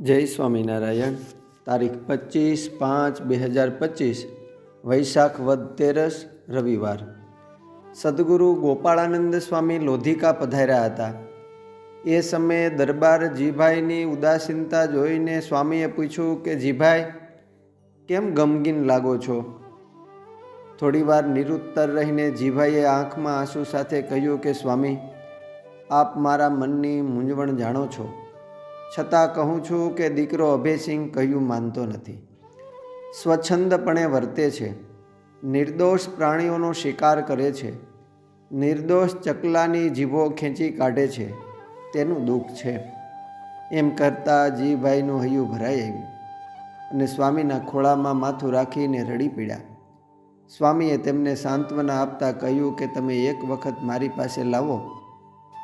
જય સ્વામિનારાયણ. તારીખ પચીસ પાંચ બે હજાર પચીસ, વૈશાખ વદ તેરસ, રવિવાર. સદગુરુ ગોપાળાનંદ સ્વામી લોધિકા પધાર્યા હતા. એ સમયે દરબાર જીભાઈની ઉદાસીનતા જોઈને સ્વામીએ પૂછ્યું કે, જીભાઈ, કેમ ગમગીન લાગો છો? થોડીવાર નિરુત્તર રહીને જીભાઈએ આંખમાં આંસુ સાથે કહ્યું કે, સ્વામી, આપ મારા મનની મૂંઝવણ જાણો છો. છતાં કહું છું કે દીકરો અભયસિંહ કહ્યું માનતો નથી. સ્વચ્છંદપણે વર્તે છે. નિર્દોષ પ્રાણીઓનો શિકાર કરે છે. નિર્દોષ ચકલાની જીભો ખેંચી કાઢે છે. તેનું દુઃખ છે. એમ કરતાં જીભાઈનું હૈયું ભરાઈ આવ્યું અને સ્વામીના ખોળામાં માથું રાખીને રડી પીડ્યા. સ્વામીએ તેમને સાંત્વના આપતા કહ્યું કે તમે એક વખત મારી પાસે લાવો.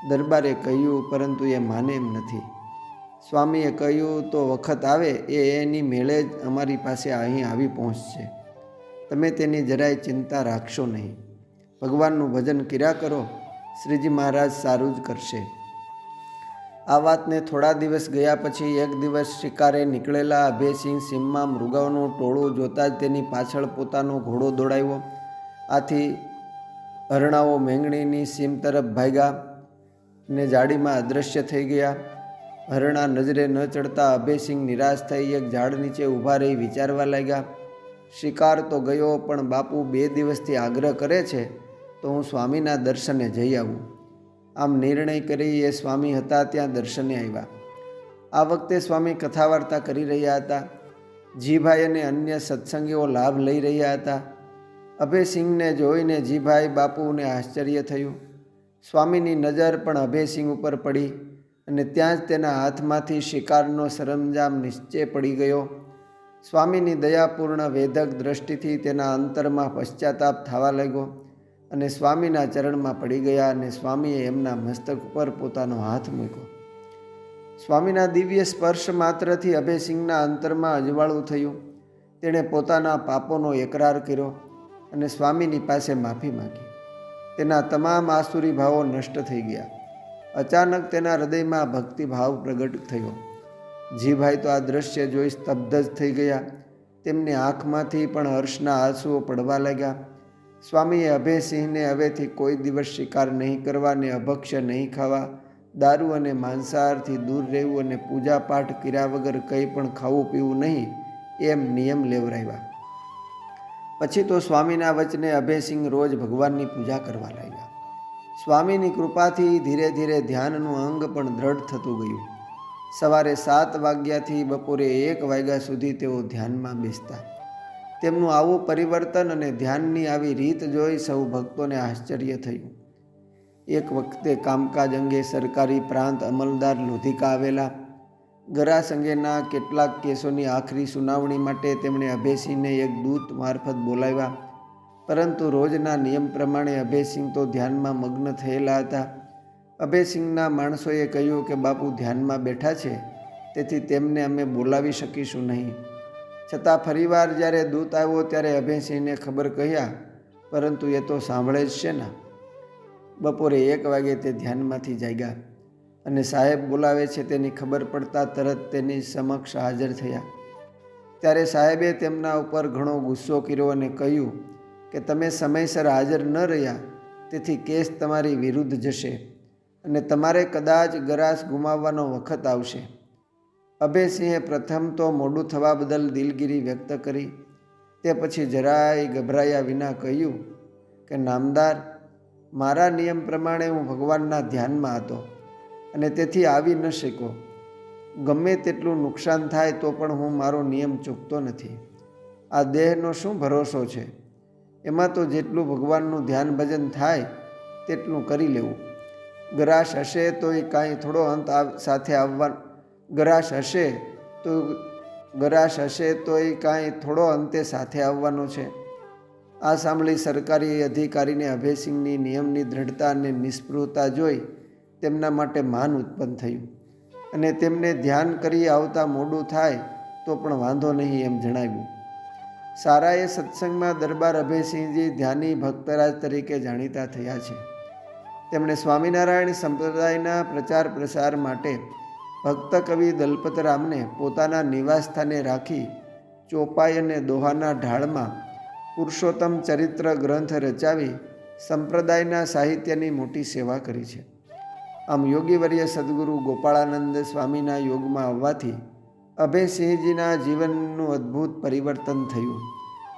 દરબારે કહ્યું, પરંતુ એ માને એમ નથી. સ્વામીએ કહ્યું, તો વખત આવે એ એની મેળે જ અમારી પાસે અહીં આવી પહોંચશે. તમે તેની જરાય ચિંતા રાખશો નહીં. ભગવાનનું ભજન કર્યા કરો. શ્રીજી મહારાજ સારું જ કરશે. આ વાતને થોડા દિવસ ગયા પછી એક દિવસ શિકારે નીકળેલા અભયસિંહ સીમમાં મૃગાઓનું ટોળું જોતાં જ તેની પાછળ પોતાનો ઘોડો દોડાવ્યો. આથી હરણાઓ મેંગણીની સીમ તરફ ભાગ્યા ને જાડીમાં અદૃશ્ય થઈ ગયા. હરણા નજરે ન ચડતા અભયસિંહ નિરાશ થઈ એક ઝાડ નીચે ઊભા રહી વિચારવા લાગ્યા, શિકાર તો ગયો, પણ બાપુ બે દિવસથી આગ્રહ કરે છે, તો હું સ્વામીના દર્શને જઈ આવું. આમ નિર્ણય કરી એ સ્વામી હતા ત્યાં દર્શને આવ્યા. આ વખતે સ્વામી કથા વાર્તા કરી રહ્યા હતા. જીભાઈ અને અન્ય સત્સંગીઓ લાભ લઈ રહ્યા હતા. અભયસિંહને જોઈને જીભાઈ બાપુને આશ્ચર્ય થયું. સ્વામીની નજર પણ અભયસિંહ ઉપર પડી. અને ત્યાં જ તેના હાથમાંથી શિકારનો સરંજામ નિશ્ચય પડી ગયો. સ્વામીની દયાપૂર્ણ વેદક દ્રષ્ટિથી તેના અંતરમાં પશ્ચાતાપ થવા લાગ્યો અને સ્વામીના ચરણમાં પડી ગયા અને સ્વામીએ એમના મસ્તક ઉપર પોતાનો હાથ મૂક્યો. સ્વામીના દિવ્ય સ્પર્શ માત્રથી અભયસિંહના અંતરમાં અજવાળું થયું. તેણે પોતાના પાપોનો એકરાર કર્યો અને સ્વામીની પાસે માફી માંગી. તેના તમામ આસુરી ભાવો નષ્ટ થઈ ગયા. અચાનક તેના હૃદયમાં ભક્તિભાવ પ્રગટ થયો. જીભાઈ તો આ દ્રશ્ય જોઈ સ્તબ્ધ જ થઈ ગયા. તેમની આંખમાંથી પણ હર્ષના આંસુઓ પડવા લાગ્યા. સ્વામીએ અભયસિંહને હવેથી કોઈ દિવસ શિકાર નહીં કરવા ને અભક્ષ્ય નહીં ખાવા, દારૂ અને માંસાહારથી દૂર રહેવું અને પૂજાપાઠ કર્યા વગર કંઈ પણ ખાવું પીવું નહીં, એમ નિયમ લેવરાવ્યા. પછી તો સ્વામીના વચને અભયસિંહ રોજ ભગવાનની પૂજા કરવા લાગ્યા. સ્વામીની કૃપાથી ધીરે ધીરે ધ્યાનનું અંગ પણ દ્રઢ થતું ગયું. સવારે સાત વાગ્યાથી બપોરે એક વાગ્યા સુધી તેઓ ધ્યાનમાં બેસતા. તેમનું આવું પરિવર્તન અને ધ્યાનની આવી રીત જોઈ સૌ ભક્તોને આશ્ચર્ય થયું. એક વખતે કામકાજ અંગે સરકારી પ્રાંત અમલદાર લોધિકા આવેલા. ગરાસ અંગેના કેટલાક કેસોની આખરી સુનાવણી માટે તેમણે અભેસીને એક દૂત મારફત બોલાવ્યા. પરંતુ રોજના નિયમ પ્રમાણે અભયસિંહ તો ધ્યાનમાં મગ્ન થયેલા હતા. અભયસિંહના માણસોએ કહ્યું કે, બાપુ ધ્યાનમાં બેઠા છે, તેથી તેમને અમે બોલાવી શકીશું નહીં. છતાં ફરીવાર જ્યારે દૂત આવ્યો ત્યારે અભયસિંહને ખબર કહ્યા, પરંતુ એ તો સાંભળે જ છે ને. બપોરે એક વાગે તે ધ્યાનમાંથી જાગ્યા અને સાહેબ બોલાવે છે તેની ખબર પડતા તરત તેની સમક્ષ હાજર થયા. ત્યારે સાહેબે તેમના ઉપર ઘણો ગુસ્સો કર્યો અને કહ્યું કે તમે સમયસર હાજર ન રહ્યા, તેથી કેસ તમારી વિરુદ્ધ જશે અને તમારે કદાચ ગરાસ ગુમાવવાનો વખત આવશે. અભયસિંહે પ્રથમ તો મોડું થવા બદલ દિલગીરી વ્યક્ત કરી. તે પછી જરાય ગભરાયા વિના કહ્યું કે, નામદાર, મારા નિયમ પ્રમાણે હું ભગવાનના ધ્યાનમાં હતો અને તેથી આવી ન શક્યો. ગમે તેટલું નુકસાન થાય તો પણ હું મારો નિયમ ચૂકતો નથી. આ દેહનો શું ભરોસો છે? એમાં તો જેટલું ભગવાનનું ધ્યાન ભજન થાય, તેટલું કરી લેવું. ગરાશ હશે તો એ કાંઈ થોડો અંત સાથે આવવા ગરાશ હશે તો ગરાશ હશે તો એ કાંઈ થોડો અંતે સાથે આવવાનો છે. આ સાંભળી સરકારી અધિકારીને અભયસિંહની નિયમની દ્રઢતા અને નિષ્પૃહતા જોઈ તેમના માટે માન ઉત્પન્ન થયું. અને તેમને ધ્યાન કરી આવતા મોડું થાય તો પણ વાંધો નહીં એમ જણાવ્યું. સારાએ સત્સંગમાં દરબાર અભયસિંહજી ધ્યાની ભક્તરાજ તરીકે જાણીતા થયા છે. તેમણે સ્વામિનારાયણ સંપ્રદાયના પ્રચાર પ્રસાર માટે ભક્ત કવિ દલપતરામને પોતાના નિવાસસ્થાને રાખી ચોપાઈ અને દોહાના ઢાળમાં પુરુષોત્તમ ચરિત્ર ગ્રંથ રચાવી સંપ્રદાયના સાહિત્યની મોટી સેવા કરી છે. આમ યોગીવર્ય સદગુરુ ગોપાળાનંદ સ્વામીના યોગમાં આવવાથી અભયસિંહજીના જીવનનું અદ્ભુત પરિવર્તન થયું.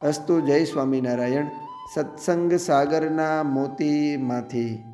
અસ્તુ જય સ્વામિનારાયણ. સત્સંગ સાગરના મોતીમાંથી.